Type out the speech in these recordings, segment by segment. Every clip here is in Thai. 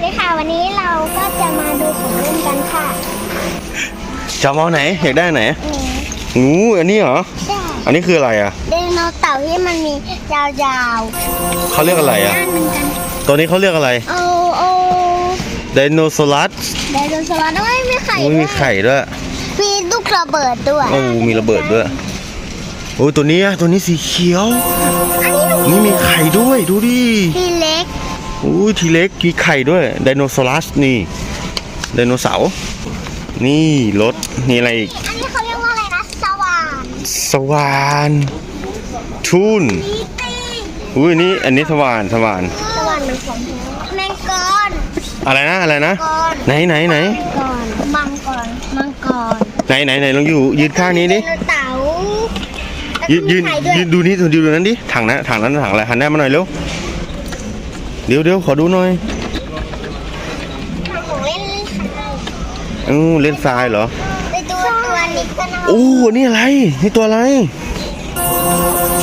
วัสดีค่ะ วันนี้เราก็จะมาดูของเล่นกันค่ะจะเอาไหนอยากได้ไหนอืมงูอันนี้เหรอ ใช่อันนี้คืออะไรอะ ไดโนเต่าที่มันมียาวเขาเรียกอะไรๆอะด้านเหมือนกันตัวนี้เขาเรียกอะไรเอาเอาไดโนเสารัสไดโนเสาร์ด้วยมีไข่โอ้ยด้มีวยไข่ด้วย มีลูกระเบิดด้วย โอ้มีระเบิดด้วย โอ้ยตัวนี้อะตัวนี้สีเขียว อันนี้หนูนี่มีไข่ด้วยดูดิทีเล็กโอ้ยทีเล็กมีไข่ด้วยไดโนเสารัสนี่ไดโนเสาร์นี่รถนี่อะไรอีกอันนี้เขาเรียกว่าอะไรนะสว่านสวานทุนอุ้ยนี่อันนี้สวานสวานสว่านมันของแมงกรอะไรนะอะไรนะไหนไหนไหนก่อนมังกรมังกรไหนไหนไหนลองอยู่ยืนข้างนี้ดิดเต่ายืนยืนยืนดูนี่ดูดูนั้นดิถังนะถังนั้นถังอะไรหันหน้ามาหน่อยเร็ว เดี๋ยวเดี๋ยวขอดูหน่อยของเล่นค่ะอือเล่นทรายเหรอไปดูตัวนี้กันนะโอ้นี่อะไร นี่ตัวอะไร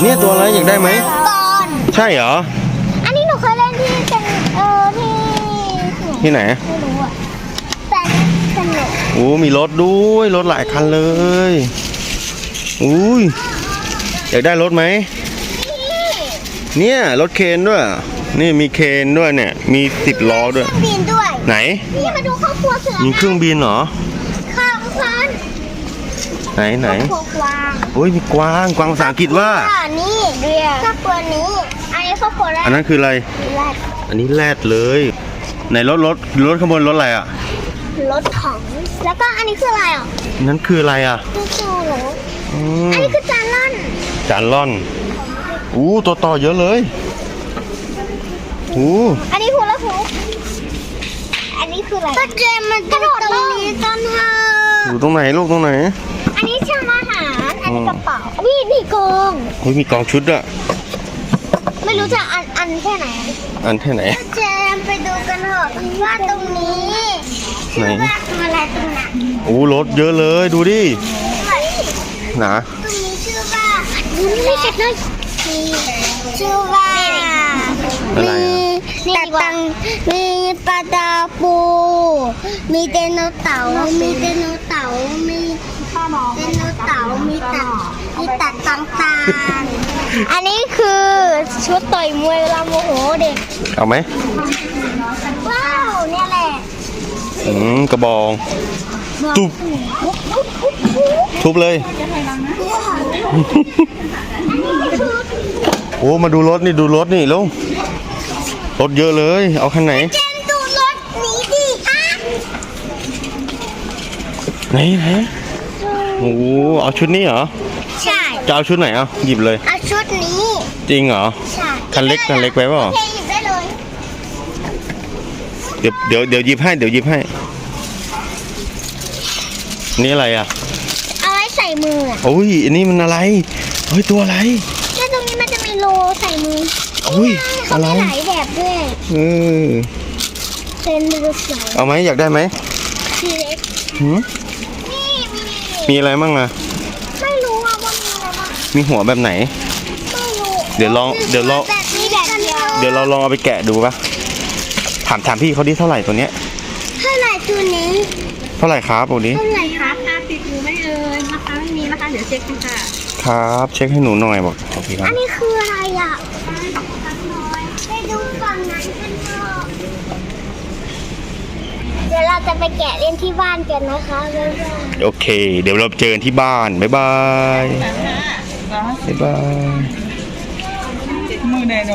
เนี่ยตัวอะไรอยากได้ไหมก่อนใช่เหรอ อันนี้หนูเคยเล่นที่เป็นเออที่ที่ไหน ไม่รู้อะแต่สนุกโอ้มีรถด้วย รถหลายคันเลย อุ้ย อยากได้รถไหม เนี่ยรถเคนด้วย นี่มีเคนด้วยเนี่ย มีสิบล้อด้วยเครื่องบินด้วย ไหน นี่มาดูครอบครัวเสือมีเครื่องบินเหรอข้าวฟันไหนไหนครอบครัวกวางโอ้ยมีกวางกวางภาษาอังกฤษว่า อ่านี่เรียครอบครัวนี้อันนี้ครอบครัวแรกอันนั้นคืออะไร แรกอันนี้แรดเลย ไหนรถรถรถขบวนรถอะไรอะรถถังแล้วก็อันนี้คืออะไรอะนั้นคืออะไรอะคือคือหนูอืมอันนี้คือจานล่อนจานล่อน อู้ตัวต่อเยอะเลยอู้อันนี้ฮูลาฮูปอันนี้คืออะไรก็เจมมันกระโดดตรงนี้กันเถอะอยู่ตรงไหนลูกตรงไหน อันนี้ชามอาหาร อันนี้อืมกระเป๋านี่นี่กองเฮ้ยมีกองชุดอะไม่รู้จะอันอันแค่ไหน อันแค่ไหนก็เจมไปดูกันเถอะว่าตรงนี้ไหนชื่อว่าตัวอะไรตรงนั้นอู้รถเยอะเลยดูดิ หนาตรงนี้ชื่อว่าดูนี่เสร็จเลยมี ชื่อว่าอะไรมีอะตะตังมีปลาดาปู มีเดโนเต่ามีเดโนเต่ามีเดโนเต่ามีตัดมีตัดต่างๆอันนี้คือชุดต่อยมวยเวลาโมโหเด็ก เอาไหมว้าวเนี่ยแหละอืมกระบอง ตุ๊บ ทุบเลย โอ้ มาดูรถนี่ดูรถนี่ลุงรถเยอะเลย เอาคันไหนเจนดูรถนี้ดิอะไหนไหนโอ้เอาชุดนี้เหรอใช่ จะเอาชุดไหนอะหยิบเลย เอาชุดนี้ จริงเหรอ ใช่คันเล็กคันเล็กไปเปล่า โอเคหยิบได้เลย เดี๋ยวเดี๋ยวเดี๋ยวหยิบให้ เดี๋ยวหยิบให้ นี่อะไรอะเอาไว้ ใส่มืออะโอ้ยอันนี้มันอะไรเฮ้ยตัวอะไร แล้วตรงนี้มันจะมีโลใส่มืออุ้ยเขาอะไรมีหลายแบบด้วยเออเป็นรูปสวยเอาไหมอยากได้ไหมทีเล็กหืมนี่มีมีอะไรมั่งอะไม่รู้ว่าว่ามีอะไรบ้างมีหัวแบบไหน ไม่รู้เดี๋ยวลองเดี๋ยวลอง แบบนี้แบบเดียวเดี๋ยวเราลองเอาไปแกะดูปะถามถามพี่เขาดิเท่าไหร่ตัวเนี้ยเท่าไหร่ตัวนี้ เท่าไหร่ครับตัวนี้ เท่าไหร่คร เดี๋ยวเช็คกันค่ะ ครับ เช็คให้หนูหน่อยบอกบอกพี่ครัอับนนี้คืออะไรอะไปดูฝั่งนั้นกันเถอะเดี๋ยวเราจะไปแกะเล่นที่บ้านกันนะคะบ๊ายบายโอเค เดี๋ยวเราเจอกันที่บ้านบ๊ายบายบ๊ายบาย มือไดโน